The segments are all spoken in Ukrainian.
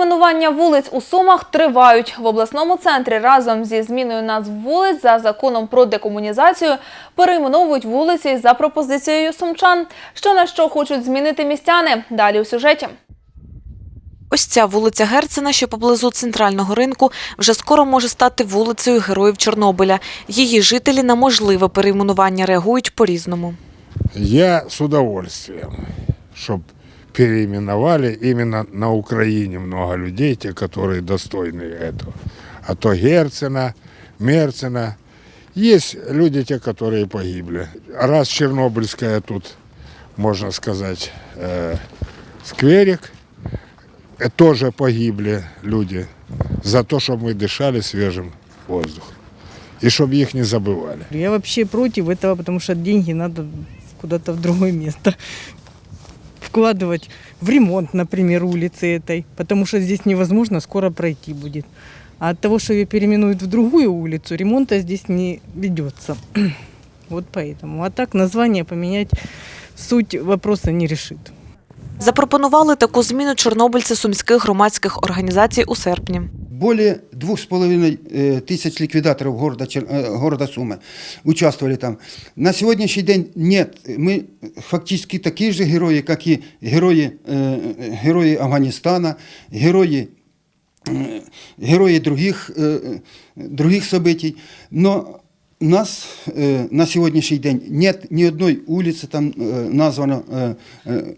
Перейменування вулиць у Сумах тривають. В обласному центрі разом зі зміною назв вулиць за законом про декомунізацію перейменовують вулиці за пропозицією сумчан. Що на що хочуть змінити містяни? Далі у сюжеті. Ось ця вулиця Герцена, що поблизу центрального ринку, вже скоро може стати вулицею Героїв Чорнобиля. Її жителі на можливе перейменування реагують по-різному. Я с удовольствием, чтобы переименовали именно на Украине много людей, те, которые достойны этого. А то Герцена, Мерцена. Есть люди, те, которые погибли. Раз Чернобыльская тут, можно сказать, э, скверик, э, тоже погибли люди за то, чтобы мы дышали свежим воздухом. И чтобы их не забывали. Я вообще против этого, потому что деньги надо куда-то в другое место вкладывать в ремонт, например, улицы этой, потому что здесь невозможно скоро пройти будет. А от того, что ее переименуют в другую улицу, ремонта здесь не ведется. Вот поэтому. А так название поменять суть вопроса не решит. Запропонували таку зміну чорнобильці сумських громадських організацій у серпні. Более двух с половиной э, тысяч ликвидаторов города, Чер- э, города Сумы участвовали там. На сегодняшний день нет. Мы фактически такие же герои, как и герои, э, герои Афганистана, герои, э, герои других, э, других событий. Но нас э, на сегодняшний день нет ни одной улицы там э, названо э, э,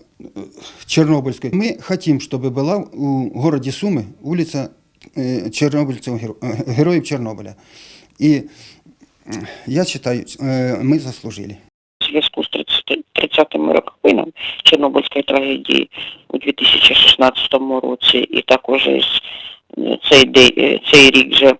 Чернобыльской. Мы хотим, чтобы была у городе Сумы улица э, чернобыльцев, геро- э, героев Чернобыля. И э, я считаю, э, мы заслужили. у зв'язку з 30 30-ми роковинами Чорнобильської трагедії у 2016 році, і також із е, цей, де- е, цей рік вже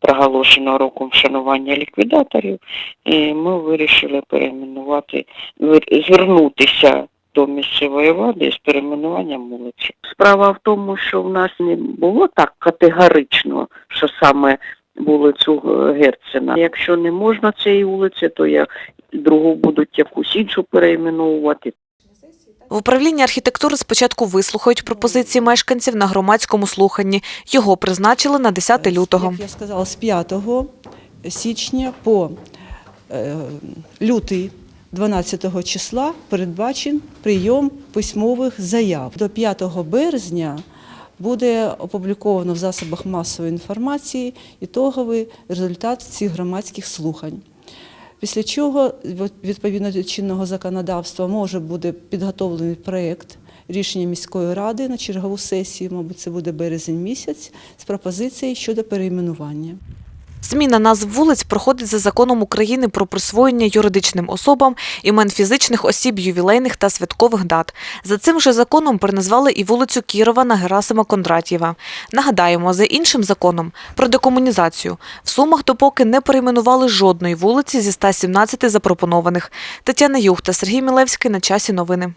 проголошено роком вшанування ліквідаторів, і ми вирішили перейменувати, вир- звернутися до місцевої влади з перейменуванням вулиці. Справа в тому, що в нас не було так категорично, що саме вулицю е, Герцена. Якщо не можна цієї вулиці, то я другу будуть якусь іншу перейменовувати. В управлінні архітектури спочатку вислухають пропозиції мешканців на громадському слуханні. Його призначили на 10 лютого. Як я сказала, з 5 січня по е, лютий 12 числа передбачен прийом письмових заяв. До 5 березня буде опубліковано в засобах масової інформації ітоговий результат цих громадських слухань. Після чого, відповідно до чинного законодавства, може бути підготовлений проєкт рішення міської ради на чергову сесію, мабуть, це буде березень місяць, з пропозицією щодо перейменування. Зміна назв вулиць проходить за законом України про присвоєння юридичним особам імен фізичних осіб ювілейних та святкових дат. За цим же законом переназвали і вулицю Кірова на Герасима Кондратєва. Нагадаємо, за іншим законом про декомунізацію в Сумах допоки не перейменували жодної вулиці зі 117 запропонованих. Тетяна Юх та Сергій Мілевський на часі новини.